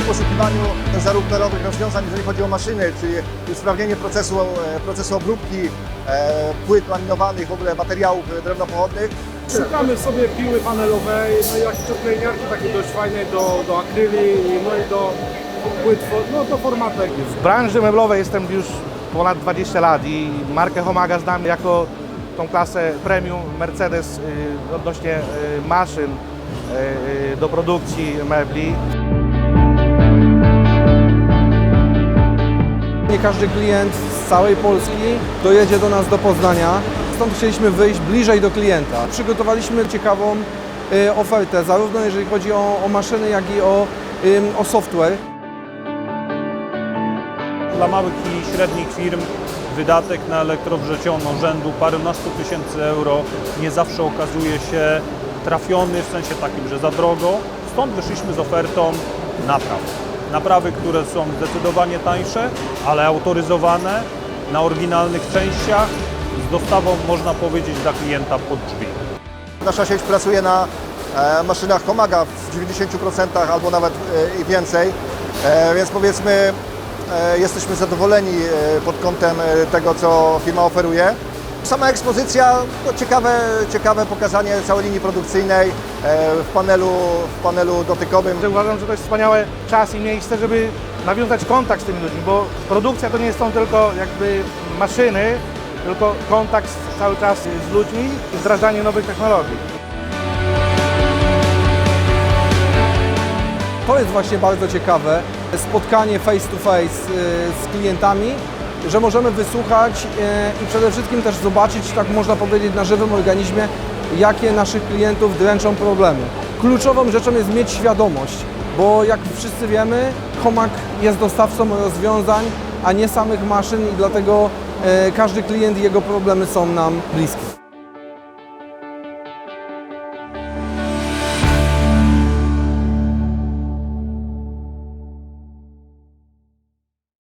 poszukiwaniu zarówno nowych rozwiązań, jeżeli chodzi o maszyny, czyli usprawnienie procesu, e, procesu obróbki e, płyt laminowanych, w ogóle materiałów drewnopochodnych. Szukamy sobie piły panelowej, no i jakieś odklejniarki takie dość fajne do, do akryli, no i do płyt, no do formatek. W branży meblowej jestem już ponad 20 lat i markę Homaga znam jako tą klasę premium Mercedes y, odnośnie y, maszyn y, y, do produkcji mebli. Nie każdy klient z całej Polski dojedzie do nas do Poznania. Stąd chcieliśmy wyjść bliżej do klienta. Przygotowaliśmy ciekawą y, ofertę, zarówno jeżeli chodzi o, o maszyny, jak i o, o software. Dla małych i średnich firm wydatek na elektrowrzecioną rzędu parunastu tysięcy euro nie zawsze okazuje się trafiony w sensie takim, że za drogo. Stąd wyszliśmy z ofertą napraw. Naprawy, które są zdecydowanie tańsze, ale autoryzowane na oryginalnych częściach z dostawą, można powiedzieć, dla klienta pod drzwi. Nasza sieć pracuje na e, maszynach Homaga w 90% albo nawet e, i więcej, e, więc powiedzmy jesteśmy zadowoleni pod kątem tego, co firma oferuje. Sama ekspozycja, to ciekawe, ciekawe pokazanie całej linii produkcyjnej e, w panelu, w panelu dotykowym. Uważam, że to jest wspaniały czas i miejsce, żeby nawiązać kontakt z tymi ludźmi, bo produkcja to nie są tylko jakby maszyny, tylko kontakt cały czas z ludźmi i wdrażanie nowych technologii. To jest właśnie bardzo ciekawe, spotkanie face to face y, z klientami, że możemy wysłuchać y, i przede wszystkim też zobaczyć, tak można powiedzieć, na żywym organizmie, jakie naszych klientów dręczą problemy. Kluczową rzeczą jest mieć świadomość, bo jak wszyscy wiemy, Homag jest dostawcą rozwiązań, a nie samych maszyn i dlatego y, każdy klient i jego problemy są nam bliskie.